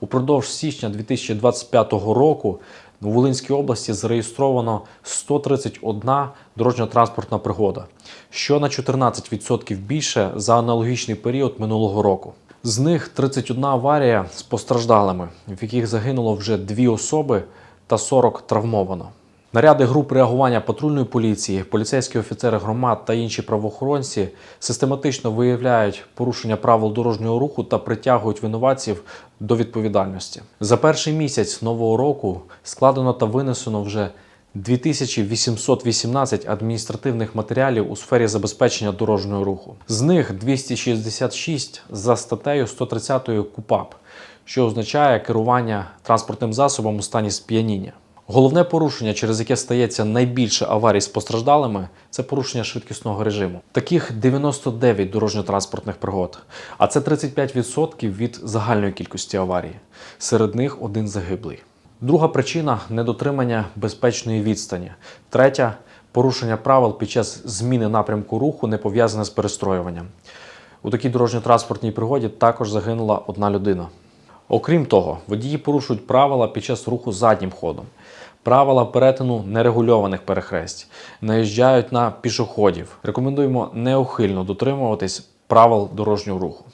Упродовж січня 2025 року в Волинській області зареєстровано 131 дорожньо-транспортна пригода, що на 14% більше за аналогічний період минулого року. З них 31 аварія з постраждалими, в яких загинуло вже дві особи та 40 травмовано. Наряди груп реагування патрульної поліції, поліцейські офіцери громад та інші правоохоронці систематично виявляють порушення правил дорожнього руху та притягують винуватців до відповідальності. За перший місяць нового року складено та винесено вже 2818 адміністративних матеріалів у сфері забезпечення дорожнього руху. З них 266 за статтею 130 КУПАП, що означає керування транспортним засобом у стані сп'яніння. Головне порушення, через яке стається найбільше аварій з постраждалими, це порушення швидкісного режиму. Таких 99 дорожньо-транспортних пригод, а це 35% від загальної кількості аварій. Серед них один загиблий. Друга причина недотримання безпечної відстані. Третя порушення правил під час зміни напрямку руху не пов'язане з перестроюванням. У такій дорожньо-транспортній пригоді також загинула одна людина. Окрім того, водії порушують правила під час руху заднім ходом, правила перетину нерегульованих перехресть, наїжджають на пішоходів. Рекомендуємо неухильно дотримуватись правил дорожнього руху.